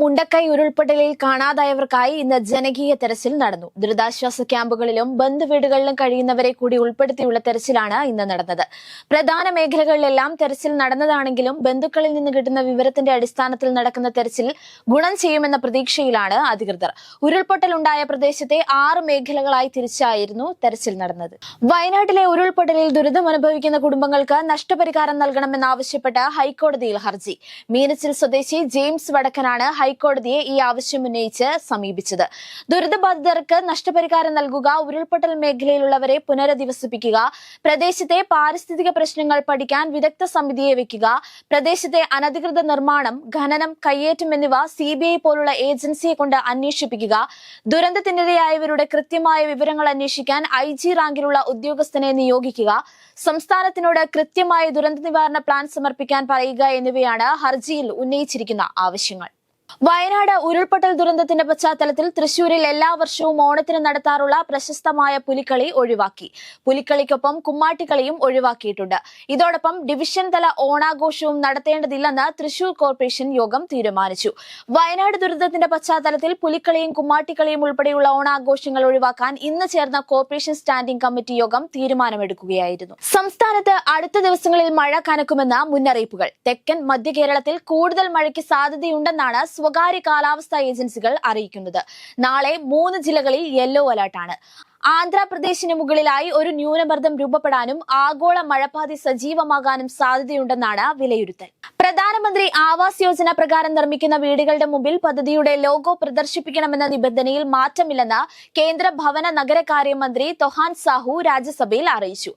മുണ്ടക്കൈ ഉരുൾപൊട്ടലിൽ കാണാതായവർക്കായി ഇന്ന് ജനകീയ തെരച്ചിൽ നടന്നു. ദുരിതാശ്വാസ ക്യാമ്പുകളിലും ബന്ധുവീടുകളിലും കഴിയുന്നവരെ കൂടി ഉൾപ്പെടുത്തിയുള്ള തെരച്ചിലാണ് ഇന്ന് നടന്നത്. പ്രധാന മേഖലകളിലെല്ലാം തെരച്ചിൽ നടന്നതാണെങ്കിലും ബന്ധുക്കളിൽ നിന്ന് കിട്ടുന്ന വിവരത്തിന്റെ അടിസ്ഥാനത്തിൽ നടക്കുന്ന തെരച്ചിൽ ഗുണം ചെയ്യുമെന്ന പ്രതീക്ഷയിലാണ് അധികൃതർ. ഉരുൾപൊട്ടലുണ്ടായ പ്രദേശത്തെ ആറ് മേഖലകളായി തിരിച്ചായിരുന്നു തെരച്ചിൽ നടന്നത്. വയനാട്ടിലെ ഉരുൾപൊട്ടലിൽ ദുരിതമനുഭവിക്കുന്ന കുടുംബങ്ങൾക്ക് നഷ്ടപരിഹാരം നൽകണമെന്നാവശ്യപ്പെട്ട് ഹൈക്കോടതിയിൽ ഹർജി. മീനച്ചിൽ സ്വദേശി ജെയിംസ് വടക്കനാണ് ഹൈക്കോടതിയെ ഈ ആവശ്യം ഉന്നയിച്ച് സമീപിച്ചത്. ദുരിതബാധിതർക്ക് നഷ്ടപരിഹാരം നൽകുക ഉരുൾപൊട്ടൽ മേഖലയിലുള്ളവരെ പുനരധിവസിപ്പിക്കുക പ്രദേശത്തെ പാരിസ്ഥിതിക പ്രശ്നങ്ങൾ പഠിക്കാൻ വിദഗ്ധ സമിതിയെ വെക്കുക പ്രദേശത്തെ അനധികൃത നിർമ്മാണം ഖനനം കയ്യേറ്റം എന്നിവ സി പോലുള്ള ഏജൻസിയെ കൊണ്ട് അന്വേഷിപ്പിക്കുക ദുരന്തത്തിനിരയായവരുടെ കൃത്യമായ വിവരങ്ങൾ അന്വേഷിക്കാൻ ഐ ജി റാങ്കിലുള്ള ഉദ്യോഗസ്ഥനെ നിയോഗിക്കുക സംസ്ഥാനത്തിനോട് കൃത്യമായ ദുരന്ത നിവാരണ പ്ലാൻ സമർപ്പിക്കാൻ പറയുക എന്നിവയാണ് ഹർജിയിൽ ഉന്നയിച്ചിരിക്കുന്ന ആവശ്യങ്ങൾ. വയനാട് ഉരുൾപൊട്ടൽ ദുരന്തത്തിന്റെ പശ്ചാത്തലത്തിൽ തൃശൂരിൽ എല്ലാ വർഷവും ഓണത്തിന് നടത്താറുള്ള പ്രശസ്തമായ പുലിക്കളി ഒഴിവാക്കി. പുലിക്കളിക്കൊപ്പം കുമ്മാട്ടിക്കളിയും ഒഴിവാക്കിയിട്ടുണ്ട്. ഇതോടൊപ്പം ഡിവിഷൻ തല ഓണാഘോഷവും നടത്തേണ്ടതില്ലെന്ന് തൃശൂർ കോർപ്പറേഷൻ യോഗം തീരുമാനിച്ചു. വയനാട് ദുരന്തത്തിന്റെ പശ്ചാത്തലത്തിൽ പുലിക്കളിയും കുമ്മാട്ടിക്കളിയും ഉൾപ്പെടെയുള്ള ഓണാഘോഷങ്ങൾ ഒഴിവാക്കാൻ ഇന്ന് ചേർന്ന കോർപ്പറേഷൻ സ്റ്റാൻഡിംഗ് കമ്മിറ്റി യോഗം തീരുമാനമെടുക്കുകയായിരുന്നു. സംസ്ഥാനത്ത് അടുത്ത ദിവസങ്ങളിൽ മഴ കനക്കുമെന്ന മുന്നറിയിപ്പുകൾ. തെക്കൻ മധ്യ കേരളത്തിൽ കൂടുതൽ മഴയ്ക്ക് സാധ്യതയുണ്ടെന്നാണ് സ്വകാര്യ കാലാവസ്ഥാ ഏജൻസികൾ അറിയിക്കുന്നത്. നാളെ മൂന്ന് ജില്ലകളിൽ യെല്ലോ അലർട്ടാണ്. ആന്ധ്രാപ്രദേശിന് മുകളിലായി ഒരു ന്യൂനമർദ്ദം രൂപപ്പെടാനും ആഗോള മഴപ്പാതി സജീവമാകാനും സാധ്യതയുണ്ടെന്നാണ് വിലയിരുത്തൽ. പ്രധാനമന്ത്രി ആവാസ് യോജന പ്രകാരം നിർമ്മിക്കുന്ന വീടുകളുടെ മുമ്പിൽ പദ്ധതിയുടെ ലോഗോ പ്രദർശിപ്പിക്കണമെന്ന നിബന്ധനയിൽ മാറ്റമില്ലെന്ന് കേന്ദ്ര ഭവന നഗരകാര്യമന്ത്രി തൊഹാൻ സാഹു രാജ്യസഭയിൽ അറിയിച്ചു.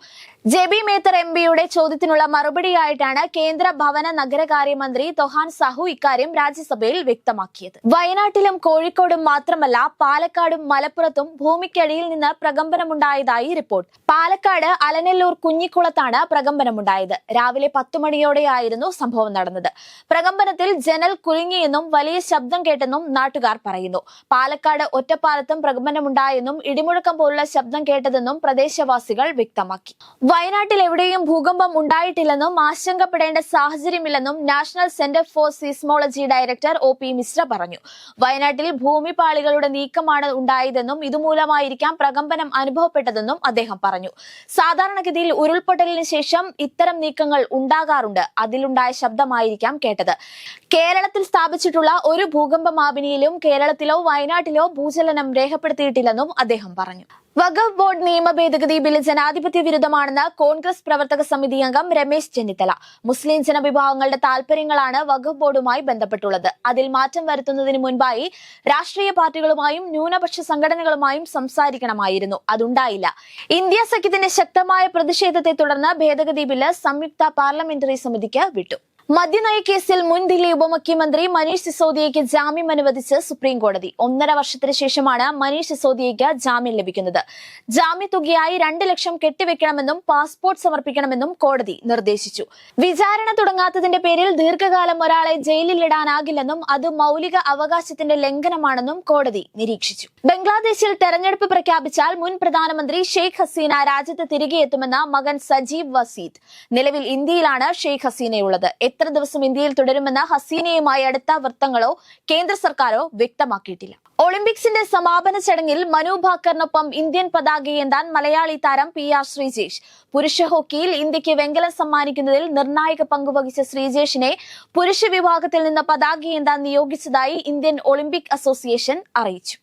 ജെ ബി മേത്തർ എം പിയുടെ ചോദ്യത്തിനുള്ള മറുപടിയായിട്ടാണ് കേന്ദ്ര ഭവന നഗരകാര്യമന്ത്രി തൊഹാൻ സാഹു ഇക്കാര്യം രാജ്യസഭയിൽ വ്യക്തമാക്കിയത്. വയനാട്ടിലും കോഴിക്കോടും മാത്രമല്ല പാലക്കാടും മലപ്പുറത്തും ഭൂമിക്കടിയിൽ നിന്ന് പ്രകമ്പനമുണ്ടായതായി റിപ്പോർട്ട്. പാലക്കാട് അലനല്ലൂർ കുഞ്ഞിക്കുളത്താണ് പ്രകമ്പനമുണ്ടായത്. രാവിലെ പത്തു മണിയോടെയായിരുന്നു സംഭവം നടന്നത്. പ്രകമ്പനത്തിൽ ജനൽ കുലുങ്ങിയെന്നും വലിയ ശബ്ദം കേട്ടെന്നും നാട്ടുകാർ പറയുന്നു. പാലക്കാട് ഒറ്റപ്പാലത്തും പ്രകമ്പനമുണ്ടായെന്നും ഇടിമുഴക്കം പോലുള്ള ശബ്ദം കേട്ടതെന്നും പ്രദേശവാസികൾ വ്യക്തമാക്കി. വയനാട്ടിൽ എവിടെയും ഭൂകമ്പം ഉണ്ടായിട്ടില്ലെന്നും ആശങ്കപ്പെടേണ്ട സാഹചര്യമില്ലെന്നും national centre for seismology director O P Mishra പറഞ്ഞു. വയനാട്ടിൽ ഭൂമിപാളികളുടെ നീക്കമാണ് ഉണ്ടായതെന്നും ഇതുമൂലമായിരിക്കാം പ്രകമ്പനം അനുഭവപ്പെട്ടതെന്നും അദ്ദേഹം പറഞ്ഞു. സാധാരണഗതിയിൽ ഉരുൾപൊട്ടലിന് ശേഷം ഇത്തരം നീക്കങ്ങൾ ഉണ്ടാകാറുണ്ട്. അതിലുണ്ടായ ശബ്ദമായിരിക്കാം കേട്ടത്. കേരളത്തിൽ സ്ഥാപിച്ചിട്ടുള്ള ഒരു ഭൂകമ്പ മാപിനിയിലും കേരളത്തിലോ വയനാട്ടിലോ ഭൂചലനം രേഖപ്പെടുത്തിയിട്ടില്ലെന്നും അദ്ദേഹം പറഞ്ഞു. വഖഫ് ബോർഡ് നിയമ ഭേദഗതി ബിൽ ജനാധിപത്യ വിരുദ്ധമാണെന്ന് കോൺഗ്രസ് പ്രവർത്തക സമിതി അംഗം രമേശ് ചെന്നിത്തല. മുസ്ലിം ജനവിഭാഗങ്ങളുടെ താൽപര്യങ്ങളാണ് വഖഫ് ബോർഡുമായി ബന്ധപ്പെട്ടുള്ളത്. അതിൽ മാറ്റം വരുത്തുന്നതിന് മുൻപായി രാഷ്ട്രീയ പാർട്ടികളുമായും ന്യൂനപക്ഷ സംഘടനകളുമായും സംസാരിക്കണമായിരുന്നു. അതുണ്ടായില്ല. ഇന്ത്യ സഖ്യത്തിന്റെ ശക്തമായ പ്രതിഷേധത്തെ തുടർന്ന് ഭേദഗതി ബില്ല് സംയുക്ത പാർലമെന്ററി സമിതിക്ക് വിട്ടു. മദ്യനയ കേസിൽ മുൻ ദില്ലി ഉപമുഖ്യമന്ത്രി മനീഷ് സിസോദിയയ്ക്ക് ജാമ്യം അനുവദിച്ച് സുപ്രീം കോടതി. ഒന്നര വർഷത്തിന് ശേഷമാണ് മനീഷ് സിസോദിയയ്ക്ക് ജാമ്യം ലഭിക്കുന്നത്. ജാമ്യത്തുകയായി രണ്ട് ലക്ഷം കെട്ടിവെക്കണമെന്നും പാസ്പോർട്ട് സമർപ്പിക്കണമെന്നും കോടതി നിർദ്ദേശിച്ചു. വിചാരണ തുടങ്ങാത്തതിന്റെ പേരിൽ ദീർഘകാലം ഒരാളെ ജയിലിലിടാനാകില്ലെന്നും അത് മൗലിക അവകാശത്തിന്റെ ലംഘനമാണെന്നും കോടതി നിരീക്ഷിച്ചു. ബംഗ്ലാദേശിൽ തെരഞ്ഞെടുപ്പ് പ്രഖ്യാപിച്ചാൽ മുൻ പ്രധാനമന്ത്രി ഷെയ്ഖ് ഹസീന രാജ്യത്ത് തിരികെ എത്തുമെന്ന മകൻ സജീവ് വസീദ്. നിലവിൽ ഇന്ത്യയിലാണ് ഷെയ്ഖ് ഹസീനയുള്ളത്. എത്ര ദിവസം ഇന്ത്യയിൽ തുടരുമെന്ന ഹസീനയുമായി അടുത്ത വൃത്തങ്ങളോ കേന്ദ്ര സർക്കാരോ വ്യക്തമാക്കിയിട്ടില്ല. ഒളിമ്പിക്സിന്റെ സമാപന ചടങ്ങിൽ മനു ഭാക്കറിനൊപ്പം ഇന്ത്യൻ പതാകയേന്താൻ മലയാളി താരം പി ആർ ശ്രീജേഷ്. പുരുഷ ഹോക്കിയിൽ ഇന്ത്യയ്ക്ക് വെങ്കലം സമ്മാനിക്കുന്നതിൽ നിർണായക പങ്കുവഹിച്ച ശ്രീജേഷിനെ പുരുഷ വിഭാഗത്തിൽ നിന്ന് പതാകയേന്താൻ നിയോഗിച്ചതായി ഇന്ത്യൻ ഒളിമ്പിക് അസോസിയേഷൻ അറിയിച്ചു.